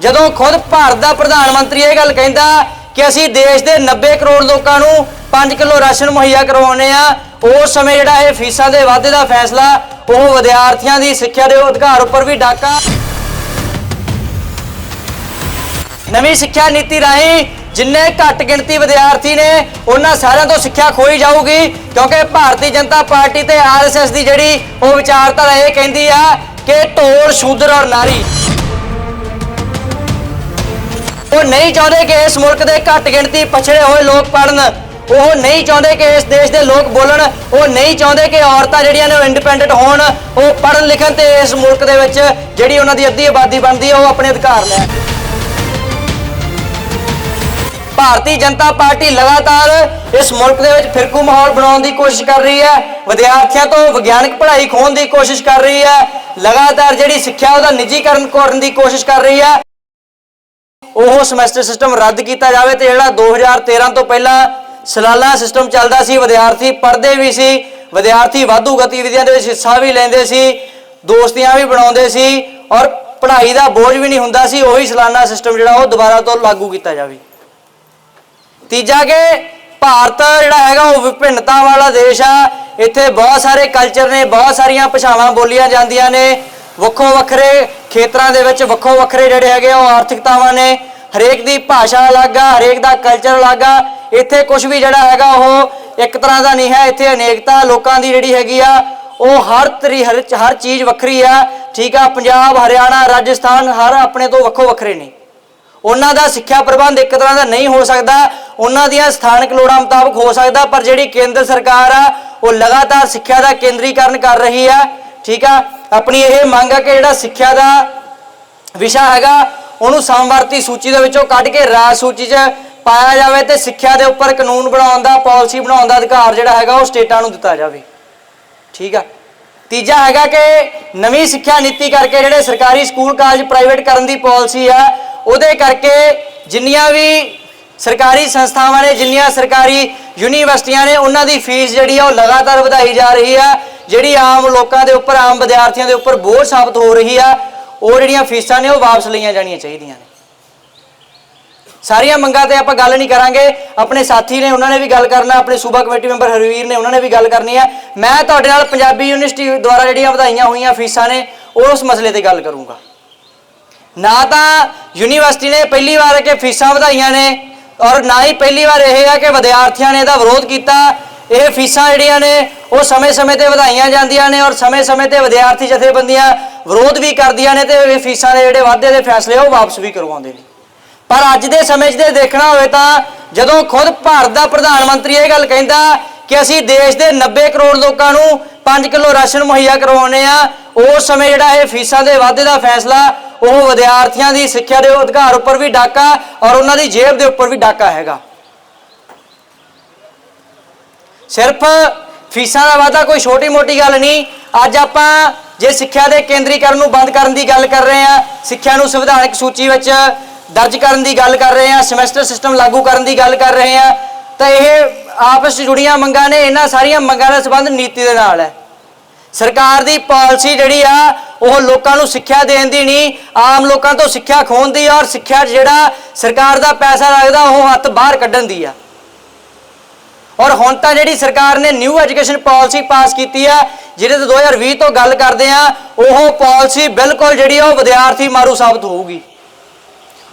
ਜਦੋਂ ਖੁਦ ਭਾਰਤ ਦਾ ਪ੍ਰਧਾਨ ਮੰਤਰੀ ਇਹ ਗੱਲ ਕਹਿੰਦਾ ਕਿ ਅਸੀਂ ਦੇਸ਼ ਦੇ 90 ਕਰੋੜ ਲੋਕਾਂ ਨੂੰ 5 ਕਿਲੋ ਰਾਸ਼ਨ ਮੁਹੱਈਆ ਕਰਵਾਉਣੇ ਆ ਉਸ ਸਮੇਂ ਜਿਹੜਾ ਇਹ ਫੀਸਾਂ ਦੇ ਵਾਧੇ ਦਾ ਫੈਸਲਾ, ਉਹ ਵਿਦਿਆਰਥੀਆਂ ਦੀ ਸਿੱਖਿਆ ਦੇ ਅਧਿਕਾਰ ਉੱਪਰ ਵੀ ਡਾਕਾ। ਨਵੀਂ ਸਿੱਖਿਆ ਨੀਤੀ ਰਾਹੀਂ ਜਿੰਨੇ ਘੱਟ ਗਿਣਤੀ ਵਿਦਿਆਰਥੀ ਨੇ, ਉਹਨਾਂ ਸਾਰਿਆਂ ਤੋਂ ਸਿੱਖਿਆ ਖੋਈ ਜਾਊਗੀ, ਕਿਉਂਕਿ ਭਾਰਤੀ ਜਨਤਾ ਪਾਰਟੀ ਤੇ ਆਰਐਸਐਸ ਦੀ ਜਿਹੜੀ ਉਹ ਵਿਚਾਰਧਾਰਾ ਇਹ ਕਹਿੰਦੀ ਆ ਕਿ ਢੋਲ, ਸ਼ੂਦਰ ਔਰ ਨਾਰੀ। ਉਹ ਨਹੀਂ ਚਾਹੁੰਦੇ ਕਿ ਇਸ ਮੁਲਕ ਦੇ ਘੱਟ ਗਿਣਤੀ ਪਛੜੇ ਹੋਏ ਲੋਕ ਪੜਨ ਉਹ ਨਹੀਂ ਚਾਹੁੰਦੇ ਕਿ ਇਸ ਦੇਸ਼ ਦੇ ਲੋਕ ਬੋਲਣ। ਉਹ ਨਹੀਂ ਚਾਹੁੰਦੇ ਕਿ ਔਰਤਾਂ ਜਿਹੜੀਆਂ ਨੇ ਉਹ ਇੰਡੀਪੈਂਡੈਂਟ ਹੋਣ। ਉਹ ਪੜਨ ਲਿਖਣ ਤੇ ਇਸ ਮੁਲਕ ਦੇ ਵਿੱਚ ਜਿਹੜੀ ਉਹਨਾਂ ਦੀ ਅੱਧੀ ਆਬਾਦੀ ਬਣਦੀ ਹੈ ਉਹ ਆਪਣੇ ਅਧਿਕਾਰ ਲੈਣ। ਭਾਰਤੀ ਜਨਤਾ ਪਾਰਟੀ ਲਗਾਤਾਰ ਇਸ ਮੁਲਕ ਦੇ ਵਿੱਚ ਫਿਰਕੂ ਮਾਹੌਲ ਬਣਾਉਣ ਦੀ ਕੋਸ਼ਿਸ਼ ਕਰ ਰਹੀ ਹੈ। ਵਿਦਿਆਰਥੀਆਂ ਤੋਂ ਵਿਗਿਆਨਕ ਪੜ੍ਹਾਈ ਖੋਹਣ ਦੀ ਕੋਸ਼ਿਸ਼ ਕਰ ਰਹੀ ਹੈ। ਲਗਾਤਾਰ ਜਿਹੜੀ ਸਿੱਖਿਆ ਉਹਦਾ ਨਿੱਜੀਕਰਨ ਕਰਨ ਦੀ ਕੋਸ਼ਿਸ਼ ਕਰ ਰਹੀ ਹੈ। ਉਹ ਸਮੈਸਟਰ ਸਿਸਟਮ ਰੱਦ ਕੀਤਾ ਜਾਵੇ ਤੇ ਜਿਹੜਾ 2013 ਤੋਂ ਪਹਿਲਾਂ ਸਲਾਨਾ ਸਿਸਟਮ ਚੱਲਦਾ ਸੀ, ਵਿਦਿਆਰਥੀ ਪੜ੍ਹਦੇ ਵੀ ਸੀ, ਵਿਦਿਆਰਥੀ ਵਾਧੂ ਗਤੀਵਿਧੀਆਂ ਦੇ ਵਿੱਚ ਹਿੱਸਾ ਵੀ ਲੈਂਦੇ ਸੀ, ਦੋਸਤੀਆਂ ਵੀ ਬਣਾਉਂਦੇ ਸੀ ਔਰ ਪੜ੍ਹਾਈ ਦਾ ਬੋਝ ਵੀ ਨਹੀਂ ਹੁੰਦਾ ਸੀ, ਉਹੀ ਸਾਲਾਨਾ ਸਿਸਟਮ ਜਿਹੜਾ ਉਹ ਦੁਬਾਰਾ ਤੋਂ ਲਾਗੂ ਕੀਤਾ ਜਾਵੇ। ਤੀਜਾ ਕਿ ਭਾਰਤ ਜਿਹੜਾ ਹੈਗਾ ਉਹ ਵਿਭਿੰਨਤਾ ਵਾਲਾ ਦੇਸ਼ ਆ, ਇੱਥੇ ਬਹੁਤ ਸਾਰੇ ਕਲਚਰ ਨੇ, ਬਹੁਤ ਸਾਰੀਆਂ ਭਾਸ਼ਾਵਾਂ ਬੋਲੀਆਂ ਜਾਂਦੀਆਂ ਨੇ ਵੱਖੋ ਵੱਖਰੇ ਖੇਤਰਾਂ ਦੇ ਵਿੱਚ ਵੱਖੋ ਵੱਖਰੇ ਜਿਹੜੇ ਹੈਗੇ ਆ, ਉਹ ਆਰਥਿਕਤਾਵਾਂ ਨੇ। ਹਰੇਕ ਦੀ ਭਾਸ਼ਾ ਅਲੱਗ ਆ, ਹਰੇਕ ਦਾ ਕਲਚਰ ਅਲੱਗ ਆ। ਇੱਥੇ ਕੁਝ ਵੀ ਜਿਹੜਾ ਹੈਗਾ, ਉਹ ਇੱਕ ਤਰ੍ਹਾਂ ਦਾ ਨਹੀਂ ਹੈ। ਇੱਥੇ ਅਨੇਕਤਾ ਲੋਕਾਂ ਦੀ ਜਿਹੜੀ ਹੈਗੀ ਆ, ਉਹ ਹਰ ਤਰੀ, ਹਰ ਹਰ ਚੀਜ਼ ਵੱਖਰੀ ਆ। ਠੀਕ ਆ, ਪੰਜਾਬ, ਹਰਿਆਣਾ, ਰਾਜਸਥਾਨ, ਹਰ ਆਪਣੇ ਤੋਂ ਵੱਖੋ ਵੱਖਰੇ ਨੇ। ਉਹਨਾਂ ਦਾ ਸਿੱਖਿਆ ਪ੍ਰਬੰਧ ਇੱਕ ਤਰ੍ਹਾਂ ਦਾ ਨਹੀਂ ਹੋ ਸਕਦਾ। ਉਹਨਾਂ ਦੀਆਂ ਸਥਾਨਕ ਲੋੜਾਂ ਮੁਤਾਬਕ ਹੋ ਸਕਦਾ, ਪਰ ਜਿਹੜੀ ਕੇਂਦਰ ਸਰਕਾਰ ਆ, ਉਹ ਲਗਾਤਾਰ ਸਿੱਖਿਆ ਦਾ ਕੇਂਦਰੀਕਰਨ ਕਰ ਰਹੀ ਆ। ਠੀਕ ਆ ਆਪਣੀ ਇਹ ਮੰਗ ਆ ਕਿ ਜਿਹੜਾ ਸਿੱਖਿਆ ਦਾ ਵਿਸ਼ਾ ਹੈਗਾ, ਉਹਨੂੰ ਸਮਵਰਤੀ ਸੂਚੀ ਦੇ ਵਿੱਚੋਂ ਕੱਢ ਕੇ ਰਾਜ ਸੂਚੀ 'ਚ ਪਾਇਆ ਜਾਵੇ ਤੇ ਸਿੱਖਿਆ ਦੇ ਉੱਪਰ ਕਾਨੂੰਨ ਬਣਾਉਣ ਦਾ, ਪਾਲਿਸੀ ਬਣਾਉਣ ਦਾ ਅਧਿਕਾਰ ਜਿਹੜਾ ਹੈਗਾ ਉਹ ਸਟੇਟਾਂ ਨੂੰ ਦਿੱਤਾ ਜਾਵੇ। ਠੀਕ ਆ? ਤੀਜਾ ਹੈਗਾ ਕਿ ਨਵੀਂ ਸਿੱਖਿਆ ਨੀਤੀ ਕਰਕੇ ਜਿਹੜੇ ਸਰਕਾਰੀ ਸਕੂਲ, ਕਾਲਜ ਪ੍ਰਾਈਵੇਟ ਕਰਨ ਦੀ ਪਾਲਿਸੀ ਆ, ਉਹਦੇ ਕਰਕੇ ਜਿੰਨੀਆਂ ਵੀ ਸਰਕਾਰੀ ਸੰਸਥਾਵਾਂ ਨੇ, ਜਿੰਨੀਆਂ ਸਰਕਾਰੀ ਯੂਨੀਵਰਸਿਟੀਆਂ ਨੇ, ਉਹਨਾਂ ਦੀ ਫੀਸ ਜਿਹੜੀ ਆ ਉਹ ਲਗਾਤਾਰ ਵਧਾਈ ਜਾ ਰਹੀ ਆ। ਜਿਹੜੀ ਆਮ ਲੋਕਾਂ ਦੇ ਉੱਪਰ, ਆਮ ਵਿਦਿਆਰਥੀਆਂ ਦੇ ਉੱਪਰ ਬੋਝ ਸਾਬਤ ਹੋ ਰਹੀ ਆ, ਉਹ ਜਿਹੜੀਆਂ ਫੀਸਾਂ ਨੇ, ਉਹ ਵਾਪਸ ਲਈਆਂ ਜਾਣੀਆਂ ਚਾਹੀਦੀਆਂ ਨੇ। ਸਾਰੀਆਂ ਮੰਗਾਂ ਤੇ ਆਪਾਂ ਗੱਲ ਨਹੀਂ ਕਰਾਂਗੇ। ਆਪਣੇ ਸਾਥੀ ਨੇ, ਉਹਨਾਂ ਨੇ ਵੀ ਗੱਲ ਕਰਨਾ, ਆਪਣੇ ਸੂਬਾ ਕਮੇਟੀ ਮੈਂਬਰ ਹਰਵੀਰ ਨੇ, ਉਹਨਾਂ ਨੇ ਵੀ ਗੱਲ ਕਰਨੀ ਹੈ ਮੈਂ ਤੁਹਾਡੇ ਨਾਲ ਪੰਜਾਬੀ ਯੂਨੀਵਰਸਿਟੀ ਦੁਆਰਾ ਜਿਹੜੀਆਂ ਵਧਾਈਆਂ ਹੋਈਆਂ ਫੀਸਾਂ ਨੇ ਉਸ ਮਸਲੇ ਤੇ ਗੱਲ ਕਰੂੰਗਾ। ਨਾ ਤਾਂ ਯੂਨੀਵਰਸਿਟੀ ਨੇ ਪਹਿਲੀ ਵਾਰ ਕਿ ਫੀਸਾਂ ਵਧਾਈਆਂ ਨੇ, ਔਰ ਨਾ ਹੀ ਪਹਿਲੀ ਵਾਰ ਇਹ ਆ ਕਿ ਵਿਦਿਆਰਥੀਆਂ ਨੇ ਇਹਦਾ ਵਿਰੋਧ ਕੀਤਾ। ਇਹ ਫੀਸਾਂ ਜਿਹੜੀਆਂ ਨੇ, ਉਹ ਸਮੇਂ-ਸਮੇਂ ਤੇ ਵਧਾਈਆਂ ਜਾਂਦੀਆਂ ਨੇ ਔਰ ਸਮੇਂ-ਸਮੇਂ ਤੇ ਵਿਦਿਆਰਥੀ ਜਥੇਬੰਦੀਆਂ ਵਿਰੋਧ ਵੀ ਕਰਦੀਆਂ ਨੇ ਤੇ ਇਹ ਫੀਸਾਂ ਦੇ ਜਿਹੜੇ ਵਾਧੇ ਦੇ ਫੈਸਲੇ ਉਹ ਵਾਪਸ ਵੀ ਕਰਵਾਉਂਦੇ ਨੇ। ਪਰ ਅੱਜ ਦੇ ਸਮੇਂ 'ਚ ਜੇ ਦੇਖਣਾ ਹੋਵੇ ਤਾਂ ਜਦੋਂ ਖੁਦ ਭਾਰਤ ਦਾ ਪ੍ਰਧਾਨ ਮੰਤਰੀ ਇਹ ਗੱਲ ਕਹਿੰਦਾ ਕਿ ਅਸੀਂ ਦੇਸ਼ ਦੇ 90 ਕਰੋੜ ਲੋਕਾਂ ਨੂੰ 5 ਕਿਲੋ ਰਾਸ਼ਨ ਮੁਹੱਈਆ ਕਰਵਾਉਣੇ ਆ ਉਸ ਸਮੇਂ ਜਿਹੜਾ ਇਹ ਫੀਸਾਂ ਦੇ ਵਾਧੇ ਦਾ ਫੈਸਲਾ, ਉਹ ਵਿਦਿਆਰਥੀਆਂ ਦੀ ਸਿੱਖਿਆ ਦੇ ਅਧਿਕਾਰ ਉੱਪਰ ਵੀ ਡਾਕਾ ਔਰ ਉਹਨਾਂ ਦੀ ਜੇਬ ਦੇ ਉੱਪਰ ਵੀ ਡਾਕਾ ਹੈਗਾ। ਸਿਰਫ ਫੀਸਾਂ ਦਾ ਵਾਧਾ ਕੋਈ ਛੋਟੀ-ਮੋਟੀ ਗੱਲ ਨਹੀਂ। ਅੱਜ ਆਪਾਂ ਜੇ ਸਿੱਖਿਆ ਦੇ ਕੇਂਦਰੀਕਰਨ ਨੂੰ ਬੰਦ ਕਰਨ ਦੀ ਗੱਲ ਕਰ ਰਹੇ ਹਾਂ, ਸਿੱਖਿਆ ਨੂੰ ਸੰਵਿਧਾਨਕ ਸੂਚੀ ਵਿੱਚ ਦਰਜ ਕਰਨ ਦੀ ਗੱਲ ਕਰ ਰਹੇ ਹਾਂ, ਸਮੈਸਟਰ ਸਿਸਟਮ ਲਾਗੂ ਕਰਨ ਦੀ ਗੱਲ ਕਰ ਰਹੇ ਹਾਂ, ਤਾਂ ਇਹ ਆਪਸ 'ਚ ਜੁੜੀਆਂ ਮੰਗਾਂ ਨੇ, ਇਹਨਾਂ ਸਾਰੀਆਂ ਮੰਗਾਂ ਦਾ ਸੰਬੰਧ ਨੀਤੀ ਦੇ ਨਾਲ ਹੈ। ਸਰਕਾਰ ਦੀ ਪਾਲਿਸੀ ਜਿਹੜੀ ਆ, ਉਹ ਲੋਕਾਂ ਨੂੰ ਸਿੱਖਿਆ ਦੇਣ ਦੀ ਨਹੀਂ, ਆਮ ਲੋਕਾਂ ਤੋਂ ਸਿੱਖਿਆ ਖੋਹਣ ਦੀ ਔਰ ਸਿੱਖਿਆ 'ਚ ਜਿਹੜਾ ਸਰਕਾਰ ਦਾ ਪੈਸਾ ਲੱਗਦਾ ਉਹ ਹੱਥ ਬਾਹਰ ਕੱਢਣ ਦੀ ਆ। ਔਰ ਹੁਣ ਤਾਂ ਜਿਹੜੀ ਸਰਕਾਰ ਨੇ ਨਿਊ ਐਜੂਕੇਸ਼ਨ ਪਾਲਿਸੀ ਪਾਸ ਕੀਤੀ ਆ ਜਿਹਦੇ ਤੇ 2020 ਤੋਂ ਗੱਲ ਕਰਦੇ ਆ ਉਹ ਪਾਲਿਸੀ ਬਿਲਕੁਲ ਜਿਹੜੀ ਆ ਉਹ ਵਿਦਿਆਰਥੀ ਮਾਰੂ ਸਾਬਤ ਹੋਊਗੀ।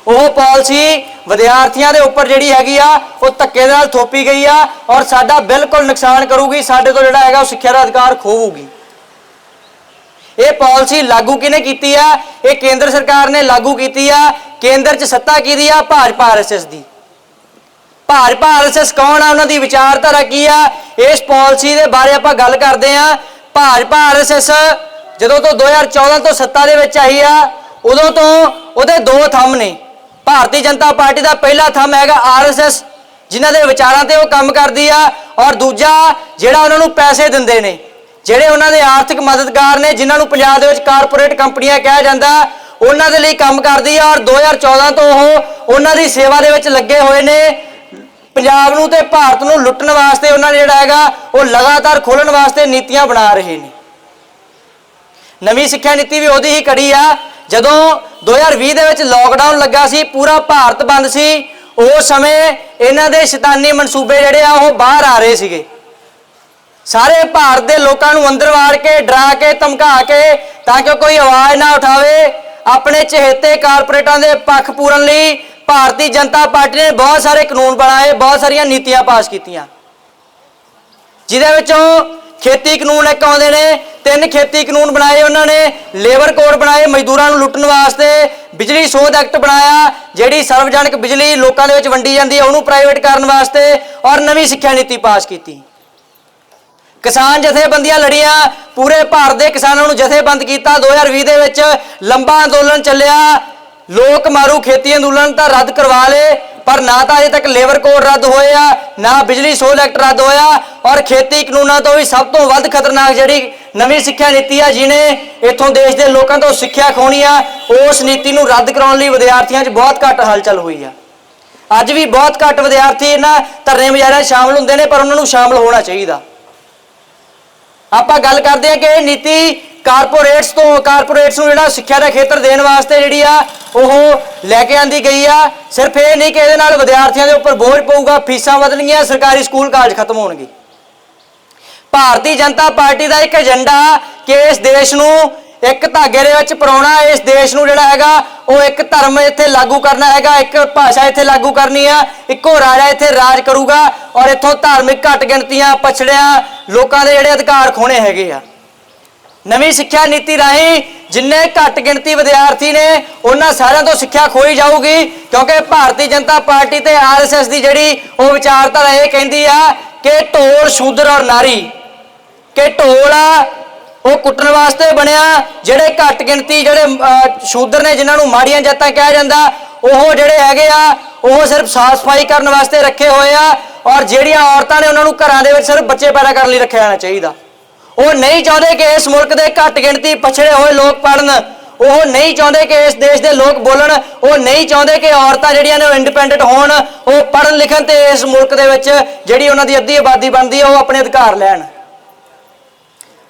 ਉਹ ਪਾਲਿਸੀ ਵਿਦਿਆਰਥੀਆਂ ਦੇ ਉੱਪਰ ਜਿਹੜੀ ਹੈਗੀ ਆ, ਉਹ ਧੱਕੇ ਦੇ ਨਾਲ ਥੋਪੀ ਗਈ ਆ ਔਰ ਸਾਡਾ ਬਿਲਕੁਲ ਨੁਕਸਾਨ ਕਰੂਗੀ, ਸਾਡੇ ਤੋਂ ਜਿਹੜਾ ਹੈਗਾ ਉਹ ਸਿੱਖਿਆ ਦਾ ਅਧਿਕਾਰ ਖੋਹੂਗੀ। ਇਹ ਪਾਲਿਸੀ ਲਾਗੂ ਕਿਹਨੇ ਕੀਤੀ ਆ? ਇਹ ਕੇਂਦਰ ਸਰਕਾਰ ਨੇ ਲਾਗੂ ਕੀਤੀ ਆ। ਕੇਂਦਰ 'ਚ ਸੱਤਾ ਕਿਹਦੀ ਆ? ਭਾਜਪਾ ਆਰਐਸਐਸ ਦੀ। ਭਾਜਪਾ ਆਰਐਸਐਸ ਕੌਣ ਆ? ਉਹਨਾਂ ਦੀ ਵਿਚਾਰਧਾਰਾ ਕੀ ਆ? ਇਸ ਪਾਲਿਸੀ ਦੇ ਬਾਰੇ ਆਪਾਂ ਗੱਲ ਕਰਦੇ ਆ ਭਾਜਪਾ ਆਰਐਸਐਸ ਜਦੋਂ ਤੋਂ 2014 ਤੋਂ ਸੱਤਾ ਦੇ ਵਿੱਚ ਆਈ ਆ, ਉਦੋਂ ਤੋਂ ਉਹਦੇ ਦੋ ਥੰਮ ਨੇ। ਭਾਰਤੀ ਜਨਤਾ ਪਾਰਟੀ ਦਾ ਪਹਿਲਾ ਥੰਮ ਹੈਗਾ ਆਰਐਸਐਸ, ਜਿਨ੍ਹਾਂ ਦੇ ਵਿਚਾਰਾਂ ਤੇ ਉਹ ਕੰਮ ਕਰਦੀ ਆ। ਔਰ ਦੂਜਾ ਜਿਹੜਾ ਉਹਨਾਂ ਨੂੰ ਪੈਸੇ ਦਿੰਦੇ ਨੇ, ਜਿਹੜੇ ਉਹਨਾਂ ਦੇ ਆਰਥਿਕ ਮਦਦਗਾਰ ਨੇ, ਜਿਨ੍ਹਾਂ ਨੂੰ ਪੰਜਾਬ ਦੇ ਵਿੱਚ ਕਾਰਪੋਰੇਟ ਕੰਪਨੀਆਂ ਕਿਹਾ ਜਾਂਦਾ, ਉਹਨਾਂ ਦੇ ਲਈ ਕੰਮ ਕਰਦੀ ਆ। ਔਰ 2014 ਤੋਂ ਉਹ ਉਹਨਾਂ ਦੀ ਸੇਵਾ ਦੇ ਵਿੱਚ ਲੱਗੇ ਹੋਏ ਨੇ। ਪੰਜਾਬ ਨੂੰ ਤੇ ਭਾਰਤ ਨੂੰ ਲੁੱਟਣ ਵਾਸਤੇ ਉਹਨਾਂ ਨੇ ਜਿਹੜਾ ਹੈਗਾ, ਉਹ ਲਗਾਤਾਰ ਖੋਲਣ ਵਾਸਤੇ ਨੀਤੀਆਂ ਬਣਾ ਰਹੇ ਨੇ। ਨਵੀਂ ਸਿੱਖਿਆ ਨੀਤੀ ਵੀ ਉਹਦੀ ਹੀ ਕੜੀ ਆ। ਜਦੋਂ 2020 ਦੇ ਵਿੱਚ ਲੋਕਡਾਊਨ ਲੱਗਾ ਸੀ, ਪੂਰਾ ਭਾਰਤ ਬੰਦ ਸੀ ਉਸ ਸਮੇਂ ਇਹਨਾਂ ਦੇ ਸ਼ੈਤਾਨੀ ਮਨਸੂਬੇ ਜਿਹੜੇ ਆ, ਉਹ ਬਾਹਰ ਆ ਰਹੇ ਸੀਗੇ। ਸਾਰੇ ਭਾਰਤ ਦੇ ਲੋਕਾਂ ਨੂੰ ਅੰਦਰ ਵਾੜ ਕੇ, ਡਰਾ ਕੇ, ਧਮਕਾ ਕੇ, ਤਾਂ ਕਿ ਕੋਈ ਆਵਾਜ਼ ਨਾ ਉਠਾਵੇ, ਆਪਣੇ ਚਹੇਤੇ ਕਾਰਪੋਰੇਟਾਂ ਦੇ ਪੱਖ ਪੂਰਨ ਲਈ ਭਾਰਤੀ ਜਨਤਾ ਪਾਰਟੀ ਨੇ ਬਹੁਤ ਸਾਰੇ ਕਾਨੂੰਨ ਬਣਾਏ, ਬਹੁਤ ਸਾਰੀਆਂ ਨੀਤੀਆਂ ਪਾਸ ਕੀਤੀਆਂ। ਜਿਹਦੇ ਵਿੱਚੋਂ ਖੇਤੀ ਕਾਨੂੰਨ ਇੱਕ ਆਉਂਦੇ ਨੇ, ਤਿੰਨ ਖੇਤੀ ਕਾਨੂੰਨ ਬਣਾਏ ਉਹਨਾਂ ਨੇ, ਲੇਬਰ ਕੋਡ ਬਣਾਏ, ਮਜ਼ਦੂਰਾਂ ਨੂੰ ਲੁੱਟਣ ਵਾਸਤੇ ਬਿਜਲੀ ਸੋਧ ਐਕਟ ਬਣਾਇਆ, ਜਿਹੜੀ ਸਰਵਜਨਕ ਬਿਜਲੀ ਲੋਕਾਂ ਦੇ ਵਿੱਚ ਵੰਡੀ ਜਾਂਦੀ ਹੈ, ਉਹਨੂੰ ਪ੍ਰਾਈਵੇਟ ਕਰਨ ਵਾਸਤੇ ਔਰ ਨਵੀਂ ਸਿੱਖਿਆ ਨੀਤੀ ਪਾਸ ਕੀਤੀ। ਕਿਸਾਨ ਜਥੇਬੰਦੀਆਂ ਲੜੀਆਂ, ਪੂਰੇ ਭਾਰਤ ਦੇ ਕਿਸਾਨਾਂ ਨੂੰ ਜਥੇਬੰਦ ਕੀਤਾ। 2020 ਦੇ ਵਿੱਚ ਲੰਬਾ ਅੰਦੋਲਨ ਚੱਲਿਆ। ਲੋਕ ਮਾਰੂ, ਖੇਤੀ ਅੰਦੋਲਨ ਤਾਂ ਰੱਦ ਕਰਵਾ ਲਏ ਪਰ ਨਾ ਤਾਂ ਅਜੇ ਤੱਕ ਲੇਬਰ ਕੋਡ ਰੱਦ ਹੋਇਆ ਨਾ ਬਿਜਲੀ ਸੋਧ ਐਕਟ ਰੱਦ ਹੋਇਆ, ਔਰ ਖੇਤੀ ਕਾਨੂੰਨਾਂ ਤੋਂ ਵੀ ਸਭ ਤੋਂ ਵੱਧ ਖਤਰਨਾਕ ਜਿਹੜੀ ਨਵੀਂ ਸਿੱਖਿਆ ਨੀਤੀ ਆ ਜਿਹਨੇ ਇੱਥੋਂ ਦੇਸ਼ ਦੇ ਲੋਕਾਂ ਤੋਂ ਸਿੱਖਿਆ ਖੋਣੀ ਆ, ਉਸ ਨੀਤੀ ਨੂੰ ਰੱਦ ਕਰਾਉਣ ਲਈ ਵਿਦਿਆਰਥੀਆਂ 'ਚ ਬਹੁਤ ਘੱਟ ਹਲਚਲ ਹੋਈ ਆ। ਅੱਜ ਵੀ ਬਹੁਤ ਘੱਟ ਵਿਦਿਆਰਥੀ ਇਹਨਾਂ ਧਰਨੇ ਮੁਜ਼ਾਹਰਿਆਂ 'ਚ ਸ਼ਾਮਲ ਹੁੰਦੇ ਨੇ, ਪਰ ਉਹਨਾਂ ਨੂੰ ਸ਼ਾਮਲ ਹੋਣਾ ਚਾਹੀਦਾ। ਆਪਾਂ ਗੱਲ ਕਰਦੇ ਆ ਕਿ ਇਹ ਨੀਤੀ ਕਾਰਪੋਰੇਟਸ ਤੋਂ, ਕਾਰਪੋਰੇਟਸ ਨੂੰ ਜਿਹੜਾ ਸਿੱਖਿਆ ਦਾ ਖੇਤਰ ਦੇਣ ਵਾਸਤੇ ਜਿਹੜੀ ਆ, ਉਹ ਲੈ ਕੇ ਆਂਦੀ ਗਈ ਆ। ਸਿਰਫ ਇਹ ਨਹੀਂ ਕਿ ਇਹਦੇ ਨਾਲ ਵਿਦਿਆਰਥੀਆਂ ਦੇ ਉੱਪਰ ਬੋਝ ਪਊਗਾ, ਫੀਸਾਂ ਵਧਣਗੀਆਂ, ਸਰਕਾਰੀ ਸਕੂਲ ਕਾਲਜ ਖਤਮ ਹੋਣਗੇ। ਭਾਰਤੀ ਜਨਤਾ ਪਾਰਟੀ ਦਾ ਇੱਕ ਏਜੰਡਾ ਕਿ ਇਸ ਦੇਸ਼ ਨੂੰ ਇੱਕ ਧਾਗੇ ਦੇ ਵਿੱਚ ਪਰੋਣਾ, ਇਸ ਦੇਸ਼ ਨੂੰ ਜਿਹੜਾ ਹੈਗਾ, ਉਹ ਇੱਕ ਧਰਮ ਇੱਥੇ ਲਾਗੂ ਕਰਨਾ ਹੈਗਾ, ਇੱਕ ਭਾਸ਼ਾ ਇੱਥੇ ਲਾਗੂ ਕਰਨੀ ਆ, ਇੱਕੋ ਰਾਜਾ ਇੱਥੇ ਰਾਜ ਕਰੂਗਾ ਔਰ ਇੱਥੋਂ ਧਾਰਮਿਕ ਘੱਟ ਗਿਣਤੀਆਂ, ਪਛੜਿਆ ਲੋਕਾਂ ਦੇ ਜਿਹੜੇ ਅਧਿਕਾਰ ਖੋਣੇ ਹੈਗੇ ਆ। ਨਵੀਂ ਸਿੱਖਿਆ ਨੀਤੀ ਰਾਹੀਂ ਜਿੰਨੇ ਘੱਟ ਗਿਣਤੀ ਵਿਦਿਆਰਥੀ ਨੇ, ਉਹਨਾਂ ਸਾਰਿਆਂ ਤੋਂ ਸਿੱਖਿਆ ਖੋਈ ਜਾਊਗੀ, ਕਿਉਂਕਿ ਭਾਰਤੀ ਜਨਤਾ ਪਾਰਟੀ ਤੇ ਆਰਐਸਐਸ ਦੀ ਜਿਹੜੀ ਉਹ ਵਿਚਾਰਧਾਰਾ ਇਹ ਕਹਿੰਦੀ ਆ ਕਿ ਢੋਲ, ਸ਼ੂਦਰ ਔਰ ਨਾਰੀ, ਕਿ ਢੋਲ ਆ, ਉਹ ਕੁੱਟਣ ਵਾਸਤੇ ਬਣਿਆ, ਜਿਹੜੇ ਘੱਟ ਗਿਣਤੀ ਜਿਹੜੇ ਸ਼ੂਦਰ ਨੇ ਜਿਨ੍ਹਾਂ ਨੂੰ ਮਾੜੀਆਂ ਜਾਤਾਂ ਕਿਹਾ ਜਾਂਦਾ, ਉਹ ਜਿਹੜੇ ਹੈਗੇ ਆ, ਉਹ ਸਿਰਫ ਸਾਫ਼ ਸਫ਼ਾਈ ਕਰਨ ਵਾਸਤੇ ਰੱਖੇ ਹੋਏ ਆ, ਔਰ ਜਿਹੜੀਆਂ ਔਰਤਾਂ ਨੇ ਉਹਨਾਂ ਨੂੰ ਘਰਾਂ ਦੇ ਵਿੱਚ ਸਿਰਫ ਬੱਚੇ ਪੈਦਾ ਕਰਨ ਲਈ ਰੱਖਿਆ ਜਾਣਾ ਚਾਹੀਦਾ। ਉਹ ਨਹੀਂ ਚਾਹੁੰਦੇ ਕਿ ਇਸ ਮੁਲਕ ਦੇ ਘੱਟ ਗਿਣਤੀ ਪਛੜੇ ਹੋਏ ਲੋਕ ਪੜਨ ਉਹ ਨਹੀਂ ਚਾਹੁੰਦੇ ਕਿ ਇਸ ਦੇਸ਼ ਦੇ ਲੋਕ ਬੋਲਣ। ਉਹ ਨਹੀਂ ਚਾਹੁੰਦੇ ਕਿ ਔਰਤਾਂ ਜਿਹੜੀਆਂ ਨੇ ਉਹ ਇੰਡੀਪੈਂਡੈਂਟ ਹੋਣ। ਉਹ ਪੜਨ ਲਿਖਣ ਤੇ ਇਸ ਮੁਲਕ ਦੇ ਵਿੱਚ ਜਿਹੜੀ ਉਹਨਾਂ ਦੀ ਅੱਧੀ ਆਬਾਦੀ ਬਣਦੀ ਹੈ ਉਹ ਆਪਣੇ ਅਧਿਕਾਰ ਲੈਣ।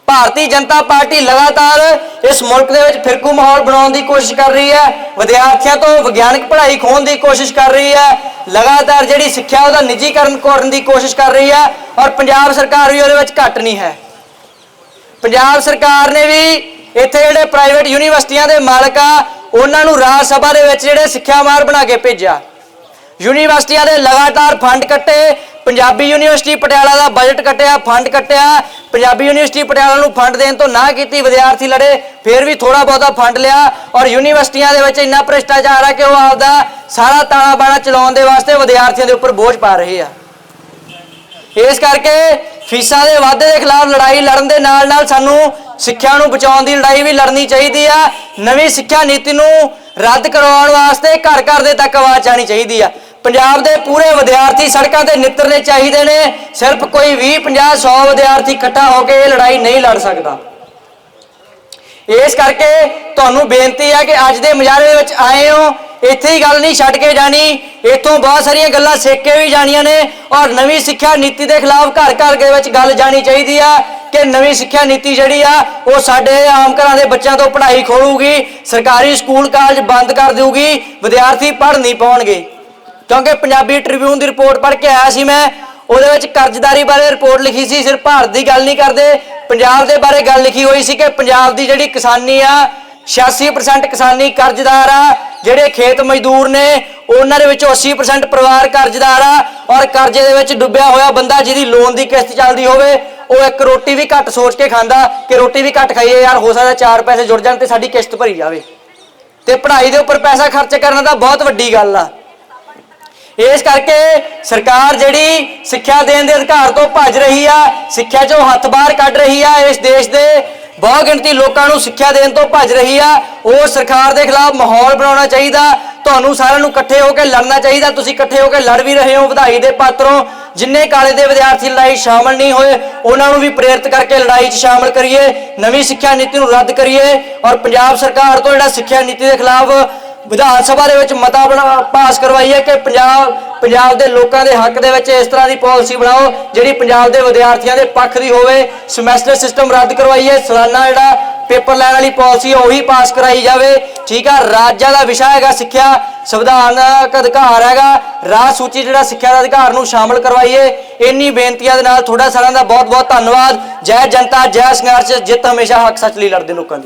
ਭਾਰਤੀ ਜਨਤਾ ਪਾਰਟੀ ਲਗਾਤਾਰ ਇਸ ਮੁਲਕ ਦੇ ਵਿੱਚ ਫਿਰਕੂ ਮਾਹੌਲ ਬਣਾਉਣ ਦੀ ਕੋਸ਼ਿਸ਼ ਕਰ ਰਹੀ ਹੈ। ਵਿਦਿਆਰਥੀਆਂ ਤੋਂ ਵਿਗਿਆਨਕ ਪੜ੍ਹਾਈ ਖੋਹਣ ਦੀ ਕੋਸ਼ਿਸ਼ ਕਰ ਰਹੀ ਹੈ। ਲਗਾਤਾਰ ਜਿਹੜੀ ਸਿੱਖਿਆ ਉਹਦਾ ਨਿੱਜੀਕਰਨ ਕਰਨ ਦੀ ਕੋਸ਼ਿਸ਼ ਕਰ ਰਹੀ ਹੈ। ਔਰ ਪੰਜਾਬ ਸਰਕਾਰ ਵੀ ਉਹਦੇ ਵਿੱਚ ਘੱਟ ਨਹੀਂ ਹੈ। ਪੰਜਾਬ ਸਰਕਾਰ ਨੇ ਵੀ ਇੱਥੇ ਜਿਹੜੇ ਪ੍ਰਾਈਵੇਟ ਯੂਨੀਵਰਸਿਟੀਆਂ ਦੇ ਮਾਲਕ ਆ, ਉਹਨਾਂ ਨੂੰ ਰਾਜ ਸਭਾ ਦੇ ਵਿੱਚ ਜਿਹੜੇ ਸਿੱਖਿਆ ਮਾਰ ਬਣਾ ਕੇ ਭੇਜਿਆ। ਯੂਨੀਵਰਸਿਟੀਆਂ ਦੇ ਲਗਾਤਾਰ ਫੰਡ ਕੱਟੇ, ਪੰਜਾਬੀ ਯੂਨੀਵਰਸਿਟੀ ਪਟਿਆਲਾ ਦਾ ਬਜਟ ਕੱਟਿਆ, ਫੰਡ ਕੱਟਿਆ, ਪੰਜਾਬੀ ਯੂਨੀਵਰਸਿਟੀ ਪਟਿਆਲਾ ਨੂੰ ਫੰਡ ਦੇਣ ਤੋਂ ਨਾ ਕੀਤੀ, ਵਿਦਿਆਰਥੀ ਲੜੇ, ਫਿਰ ਵੀ ਥੋੜਾ ਬਹੁਤਾ ਫੰਡ ਲਿਆ ਔਰ ਯੂਨੀਵਰਸਿਟੀਆਂ ਦੇ ਵਿੱਚ ਇੰਨਾ ਭ੍ਰਿਸ਼ਟਾਚਾਰ ਆ ਕਿ ਉਹ ਆਪਦਾ ਸਾਰਾ ਤਾਣਾ ਬਾਣਾ ਚਲਾਉਣ ਦੇ ਵਾਸਤੇ ਵਿਦਿਆਰਥੀਆਂ ਦੇ ਉੱਪਰ ਬੋਝ ਪਾ ਰਹੇ ਆ। ਇਸ ਕਰਕੇ ਫੀਸਾਂ ਦੇ ਵਾਧੇ ਦੇ ਖਿਲਾਫ ਲੜਾਈ ਲੜਨ ਦੇ ਨਾਲ ਨਾਲ ਸਾਨੂੰ ਸਿੱਖਿਆ ਨੂੰ ਬਚਾਉਣ ਦੀ ਲੜਾਈ ਵੀ ਲੜਨੀ ਚਾਹੀਦੀ ਆ। ਨਵੀਂ ਸਿੱਖਿਆ ਨੀਤੀ ਨੂੰ ਰੱਦ ਕਰਵਾਉਣ ਵਾਸਤੇ ਘਰ ਘਰ ਦੇ ਤੱਕ ਆਵਾਜ਼ ਜਾਣੀ ਚਾਹੀਦੀ ਆ। ਪੰਜਾਬ ਦੇ ਪੂਰੇ ਵਿਦਿਆਰਥੀ ਸੜਕਾਂ ਤੇ ਨਿੱਤਰਨੇ ਚਾਹੀਦੇ ਨੇ। ਸਿਰਫ ਕੋਈ 20 50 100 ਵਿਦਿਆਰਥੀ ਇਕੱਠਾ ਹੋ ਕੇ ਇਹ ਲੜਾਈ ਨਹੀਂ ਲੜ ਸਕਦਾ। ਇਸ ਕਰਕੇ ਤੁਹਾਨੂੰ ਬੇਨਤੀ ਹੈ ਕਿ ਅੱਜ ਦੇ ਮੁਜ਼ਾਹਰੇ ਵਿੱਚ ਆਏ ਹੋ। ਇੱਥੇ ਹੀ ਗੱਲ ਨਹੀਂ ਛੱਡ ਕੇ ਜਾਣੀ। ਇੱਥੋਂ ਬਹੁਤ ਸਾਰੀਆਂ ਗੱਲਾਂ ਸਿੱਖ ਕੇ ਵੀ ਜਾਣੀਆਂ ਨੇ ਔਰ ਨਵੀਂ ਸਿੱਖਿਆ ਨੀਤੀ ਦੇ ਖਿਲਾਫ ਘਰ ਘਰ ਦੇ ਵਿੱਚ ਗੱਲ ਜਾਣੀ ਚਾਹੀਦੀ ਆ ਕਿ ਨਵੀਂ ਸਿੱਖਿਆ ਨੀਤੀ ਜਿਹੜੀ ਆ, ਉਹ ਸਾਡੇ ਆਮ ਘਰਾਂ ਦੇ ਬੱਚਿਆਂ ਤੋਂ ਪੜ੍ਹਾਈ ਖੋਲੂਗੀ, ਸਰਕਾਰੀ ਸਕੂਲ ਕਾਲਜ ਬੰਦ ਕਰ ਦੇਊਗੀ, ਵਿਦਿਆਰਥੀ ਪੜ੍ਹ ਨਹੀਂ ਪਾਉਣਗੇ। ਕਿਉਂਕਿ ਪੰਜਾਬੀ ਟ੍ਰਿਬਿਊਨ ਦੀ ਰਿਪੋਰਟ ਪੜ੍ਹ ਕੇ ਆਇਆ ਸੀ ਮੈਂ, ਉਹਦੇ ਵਿੱਚ ਕਰਜ਼ਦਾਰੀ ਬਾਰੇ ਰਿਪੋਰਟ ਲਿਖੀ ਸੀ, ਸਿਰਫ ਭਾਰਤ ਦੀ ਗੱਲ ਨਹੀਂ ਕਰਦੇ, ਪੰਜਾਬ ਦੇ ਬਾਰੇ ਗੱਲ ਲਿਖੀ ਹੋਈ ਸੀ ਕਿ ਪੰਜਾਬ ਦੀ ਜਿਹੜੀ ਕਿਸਾਨੀ ਆ 86% ਕਿਸਾਨੀ ਕਰਜ਼ਦਾਰ ਆ ਜਿਹੜੇ ਖੇਤ ਮਜ਼ਦੂਰ ਨੇ, ਉਹਨਾਂ ਦੇ ਵਿੱਚੋਂ 80% ਪਰਿਵਾਰ ਕਰਜ਼ਦਾਰ ਆ ਔਰ ਕਰਜ਼ੇ ਦੇ ਵਿੱਚ ਡੁੱਬਿਆ ਹੋਇਆ ਬੰਦਾ ਜਿਹਦੀ ਲੋਨ ਦੀ ਕਿਸ਼ਤ ਚੱਲਦੀ ਹੋਵੇ, ਉਹ ਇੱਕ ਰੋਟੀ ਵੀ ਘੱਟ ਸੋਚ ਕੇ ਖਾਂਦਾ, ਕਿ ਰੋਟੀ ਵੀ ਘੱਟ ਖਾਈਏ ਯਾਰ, ਹੋ ਸਕਦਾ ਚਾਰ ਪੈਸੇ ਜੁੜ ਜਾਣ ਤੇ ਸਾਡੀ ਕਿਸ਼ਤ ਭਰੀ ਜਾਵੇ। ਤੇ ਪੜ੍ਹਾਈ ਦੇ ਉੱਪਰ ਪੈਸਾ ਖਰਚ ਕਰਨਾ ਤਾਂ ਬਹੁਤ ਵੱਡੀ ਗੱਲ ਆ। ਇਸ ਕਰਕੇ ਸਰਕਾਰ ਜਿਹੜੀ ਸਿੱਖਿਆ ਦੇਣ ਦੇ ਅਧਿਕਾਰ ਤੋਂ ਭੱਜ ਰਹੀ ਆ, ਸਿੱਖਿਆ 'ਚੋਂ ਹੱਥ ਬਾਹਰ ਕੱਢ ਰਹੀ ਆ ਇਸ ਦੇਸ਼ ਦੇ ਬਹੁ ਗਿਣਤੀ ਲੋਕਾਂ ਨੂੰ ਸਿੱਖਿਆ ਦੇਣ ਤੋਂ ਭੱਜ ਰਹੀ ਆ। ਉਹ ਸਰਕਾਰ ਦੇ ਖਿਲਾਫ ਮਾਹੌਲ ਬਣਾਉਣਾ ਚਾਹੀਦਾ। ਤੁਹਾਨੂੰ ਸਾਰਿਆਂ ਨੂੰ ਇਕੱਠੇ ਹੋ ਕੇ ਲੜਨਾ ਚਾਹੀਦਾ। ਤੁਸੀਂ ਇਕੱਠੇ ਹੋ ਕੇ ਲੜ ਵੀ ਰਹੇ ਹੋ ਵਧਾਈ ਦੇ ਪਾਤਰੋਂ। ਜਿੰਨੇ ਕਾਲੇ ਦੇ ਵਿਦਿਆਰਥੀ ਲੜਾਈ ਸ਼ਾਮਲ ਨਹੀਂ ਹੋਏ, ਉਹਨਾਂ ਨੂੰ ਵੀ ਪ੍ਰੇਰਿਤ ਕਰਕੇ ਲੜਾਈ 'ਚ ਸ਼ਾਮਲ ਕਰੀਏ। ਨਵੀਂ ਸਿੱਖਿਆ ਨੀਤੀ ਨੂੰ ਰੱਦ ਕਰੀਏ। ਔਰ ਪੰਜਾਬ ਸਰਕਾਰ ਤੋਂ ਜਿਹੜਾ ਸਿੱਖਿਆ ਨੀਤੀ ਦੇ ਖਿਲਾਫ ਵਿਧਾਨ ਸਭਾ ਦੇ ਵਿੱਚ ਮਤਾ ਬਣਾ ਪਾਸ ਕਰਵਾਈਏ ਕਿ ਪੰਜਾਬ ਪੰਜਾਬ ਦੇ ਲੋਕਾਂ ਦੇ ਹੱਕ ਦੇ ਵਿੱਚ ਇਸ ਤਰ੍ਹਾਂ ਦੀ ਪਾਲਿਸੀ ਬਣਾਓ, ਜਿਹੜੀ ਪੰਜਾਬ ਦੇ ਵਿਦਿਆਰਥੀਆਂ ਦੇ ਪੱਖ ਦੀ ਹੋਵੇ, ਸਮੈਸਟਰ ਸਿਸਟਮ ਰੱਦ ਕਰਵਾਈਏ, ਸਾਲਾਨਾ ਜਿਹੜਾ ਪੇਪਰ ਲੈਣ ਵਾਲੀ ਪਾਲਿਸੀ ਉਹੀ ਪਾਸ ਕਰਾਈ ਜਾਵੇ। ਠੀਕ ਆ, ਰਾਜਾਂ ਦਾ ਵਿਸ਼ਾ ਹੈਗਾ ਸਿੱਖਿਆ, ਸੰਵਿਧਾਨਕ ਅਧਿਕਾਰ ਹੈਗਾ, ਰਾਜ ਸੂਚੀ ਜਿਹੜਾ ਸਿੱਖਿਆ ਦਾ ਅਧਿਕਾਰ ਨੂੰ ਸ਼ਾਮਲ ਕਰਵਾਈਏ। ਇੰਨੀ ਬੇਨਤੀਆਂ ਦੇ ਨਾਲ ਤੁਹਾਡਾ ਸਾਰਿਆਂ ਦਾ ਬਹੁਤ ਬਹੁਤ ਧੰਨਵਾਦ। ਜੈ ਜਨਤਾ, ਜੈ ਸੰਘਰਸ਼, ਜਿੱਤ ਹਮੇਸ਼ਾ ਹੱਕ ਸੱਚ ਲਈ ਲੜਦੇ ਲੋਕਾਂ ਦੀ।